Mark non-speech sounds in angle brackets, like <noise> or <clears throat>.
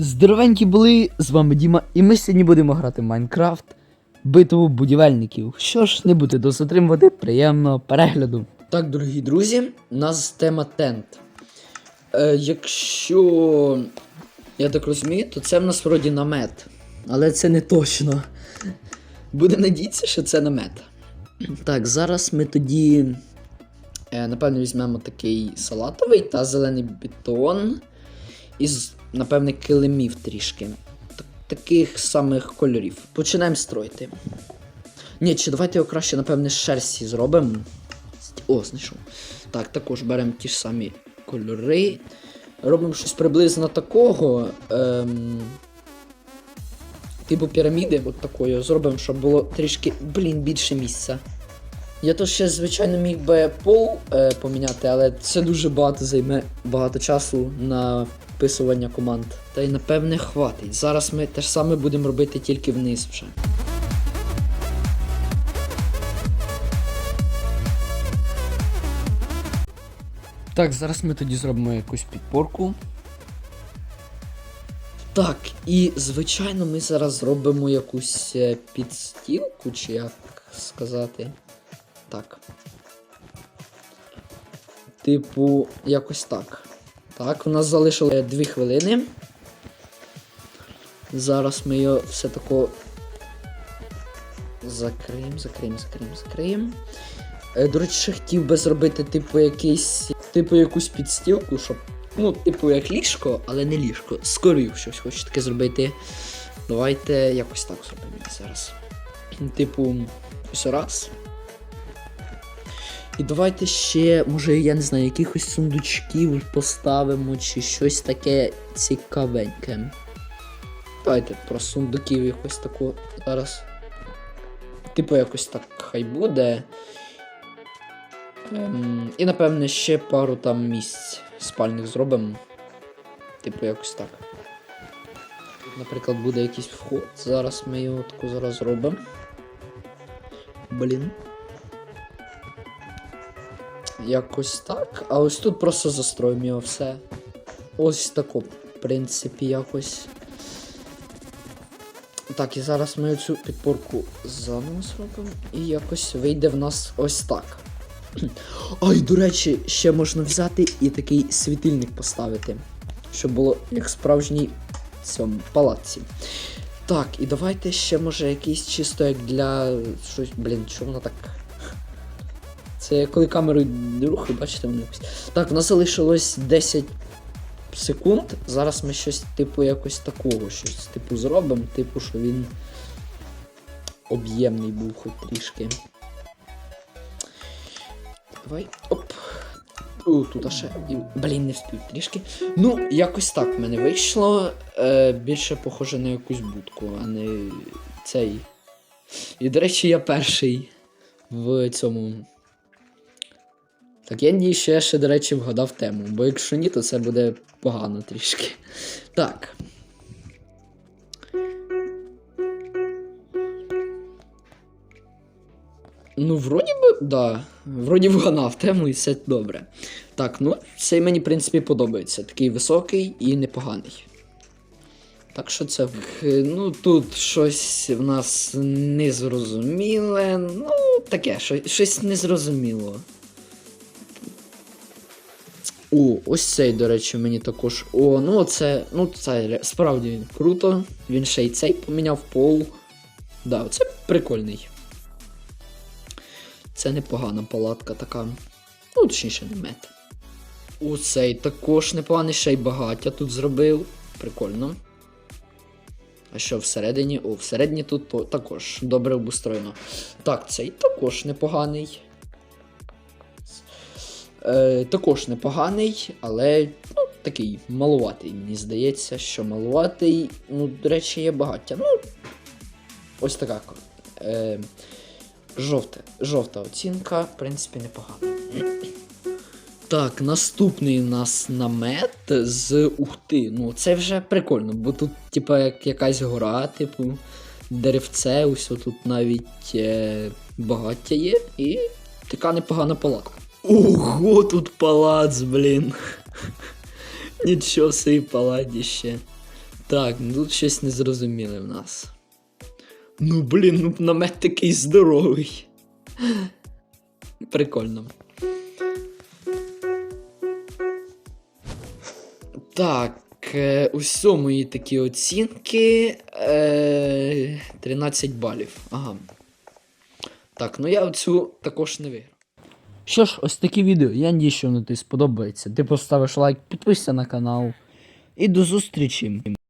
Здоровенькі були, з вами Діма, і ми сьогодні будемо грати в Майнкрафт битву будівельників. Що ж, не буде досить отримувати приємного перегляду. Так, дорогі друзі, у нас тема тент. Е, якщо я так розумію, то це в нас вроді намет. Але це не точно. Буде надіятися, що це намет. Так, зараз ми тоді. Е, напевно, візьмемо такий салатовий та зелений бетон. Із, напевне, килимів трішки. Таких самих кольорів. Починаємо строїти. Ні, чи давайте його краще, напевне, шерсті зробимо. О, знайшов. Так, також беремо ті ж самі кольори. Робимо щось приблизно такого. Ем... Типу піраміди, от такої зробимо, щоб було трішки, блін, більше місця. Я то ще, звичайно, міг би пол е, поміняти, але це дуже багато займе багато часу на вписування команд. Та й напевне хватить. Зараз ми те ж саме будемо робити тільки вниз вже. Так, зараз ми тоді зробимо якусь підпорку. Так, і звичайно, ми зараз зробимо якусь е, підстілку, чи як сказати. Так. Типу, якось так. Так, у нас залишило 2 хвилини. Зараз ми його все тако закриємо, закриємо, закриємо, закриємо. Е, До речі, ще хотів би зробити, типу, якийсь. Типу якусь підстілку, щоб. Ну, типу, як ліжко, але не ліжко. Скорів щось хочу таке зробити. Давайте якось так зробимо зараз. Типу, ось раз. І давайте ще, може, я не знаю, якихось сундучків поставимо, чи щось таке цікавеньке. Давайте про сундуків якось таку зараз. Типу, якось так хай буде. Ем, і напевне ще пару там місць спальних зробимо. Типу, якось так. Тут, наприклад, буде якийсь вход. Зараз ми його таку зараз зробимо. Блін. Якось так. А ось тут просто застроїмо його все. Ось тако, в принципі, якось. Так, і зараз ми цю підпорку заново зробимо. І якось вийде в нас ось так. <clears throat> Ай, до речі, ще можна взяти і такий світильник поставити. Щоб було як справжній цьому палаці. Так, і давайте ще може якийсь чисто як для. щось, блін, що воно так. Це коли камеру рухаю, бачите, воно якось. Так, в нас залишилось 10 секунд. Зараз ми щось, типу, якось такого щось типу зробимо, типу, що він об'ємний був хоч трішки. Давай. Оп. У, тут а ще. Блін, не встиг трішки. Ну, якось так в мене вийшло. Е, більше похоже на якусь будку, а не цей. І, до речі, я перший в цьому. Так, я надію, ще, до речі, вгадав тему, бо якщо ні, то це буде погано трішки. Так. Ну, вроді би, да. Вроді вгадав тему і все добре. Так, ну, цей мені, в принципі, подобається. Такий високий і непоганий. Так що це. Ну, тут щось в нас незрозуміле. Ну, таке, щось незрозуміло. О, ось цей, до речі, мені також. О, ну це. Ну, це справді круто. Він ще й цей поміняв пол. Да, це прикольний. Це непогана палатка така. Ну, точніше, намет. Оцей також непоганий, ще й багаття тут зробив. Прикольно. А що всередині? О, всередині тут також добре обустроєно. Так, цей також непоганий. Е, також непоганий, але ну, такий малуватий. Мені здається, що малуватий. Ну, до речі, є багаття. Ну, ось така. Е, жовте, жовта оцінка, в принципі, непогана. Так, наступний у нас намет з Ухти. Ну, це вже прикольно, бо тут, типа, як якась гора, типу, деревце, ось тут навіть е, багаття є, і така непогана палатка. Ого, тут палац, блін. Нічого собі паладіще. Так, ну тут щось незрозуміле в нас. Ну блін, ну намет такий здоровий. Прикольно. Так, е, усьо мої такі оцінки. Е, 13 балів. Ага. Так, ну я оцю також не виграв. Що ж, ось такі відео. Я надію, що воно тобі сподобається. Ти поставиш лайк, підпишся на канал. І до зустрічі.